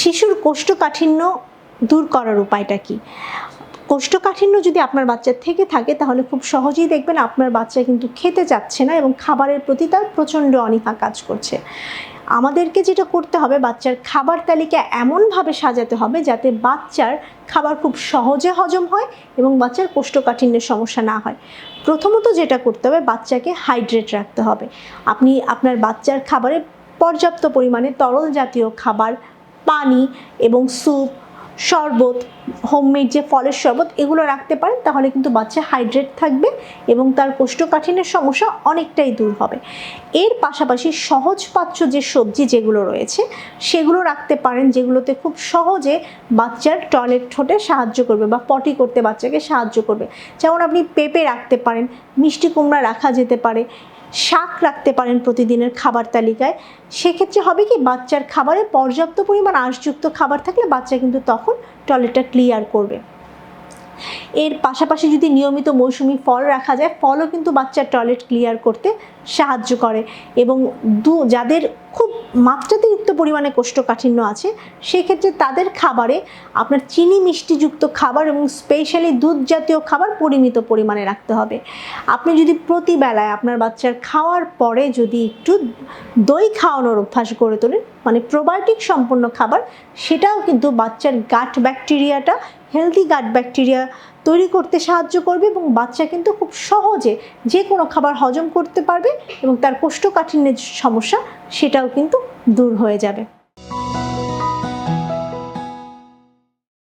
শিশুর কোষ্ঠকাঠিন্য দূর করার উপায়টা কি? কোষ্ঠকাঠিন্য যদি আপনার বাচ্চার থেকে থাকে, তাহলে খুব সহজেই দেখবেন আপনার বাচ্চা কিন্তু খেতে চাচ্ছে না এবং খাবারের প্রতি তার প্রচণ্ড অনীহা কাজ করছে। আমাদেরকে যেটা করতে হবে, বাচ্চার খাবার তালিকা এমনভাবে সাজাতে হবে যাতে বাচ্চার খাবার খুব সহজে হজম হয় এবং বাচ্চার কোষ্ঠকাঠিন্যের সমস্যা না হয়। প্রথমত যেটা করতে হবে, বাচ্চাকে হাইড্রেট রাখতে হবে। আপনি আপনার বাচ্চার খাবারে পর্যাপ্ত পরিমাণে তরল জাতীয় খাবার পানি এবং স্যুপ, শরবত হোমমেড যে ফলের শরবত, এগুলো রাখতে পারেন, তাহলে কিন্তু বাচ্চা হাইড্রেট থাকবে এবং তার কোষ্ঠকাঠিন্যের সমস্যা অনেকটাই দূর হবে। এর পাশাপাশি সহজপাচ্য যে সবজি যেগুলো রয়েছে, সেগুলো রাখতে পারেন, যেগুলোতে খুব সহজে বাচ্চার টয়লেট ঠোঁটে সাহায্য করবে বা পটি করতে বাচ্চাকে সাহায্য করবে। যেমন আপনি পেঁপে রাখতে পারেন, মিষ্টি কুমড়া রাখা যেতে পারে শাক রাখতে পারেন প্রতিদিনের খাবার তালিকায়। সেক্ষেত্রে হবে কি, বাচ্চার খাবারে পর্যাপ্ত পরিমাণ আঁশযুক্ত খাবার থাকলে বাচ্চা কিন্তু তখন টয়লেটটা ক্লিয়ার করবে। এর পাশাপাশি যদি নিয়মিত মৌসুমি ফল রাখা যায়, ফলও কিন্তু বাচ্চার টয়লেট ক্লিয়ার করতে সাহায্য করে এবং দু, যাদের খুব মাত্রাতিরিক্ত পরিমাণে কোষ্ঠকাঠিন্য আছে, সেক্ষেত্রে তাদের খাবারে আপনার চিনি মিষ্টিযুক্ত খাবার এবং স্পেশালি দুধ জাতীয় খাবার পরিমিত পরিমাণে রাখতে হবে। আপনি যদি প্রতিবেলায় আপনার বাচ্চার খাওয়ার পরে যদি একটু দই খাওয়ানোর অভ্যাস গড়ে তোলেন মানে প্রোবায়োটিক সম্পন্ন খাবার, সেটাও কিন্তু বাচ্চার গাট ব্যাকটেরিয়াটা হেলদি গাট ব্যাকটেরিয়া তৈরি করতে সাহায্য করবে এবং বাচ্চা কিন্তু খুব সহজে যে কোনো খাবার হজম করতে পারবে এবং তার কোষ্ঠকাঠিন্যের সমস্যা সেটাও কিন্তু দূর হয়ে যাবে।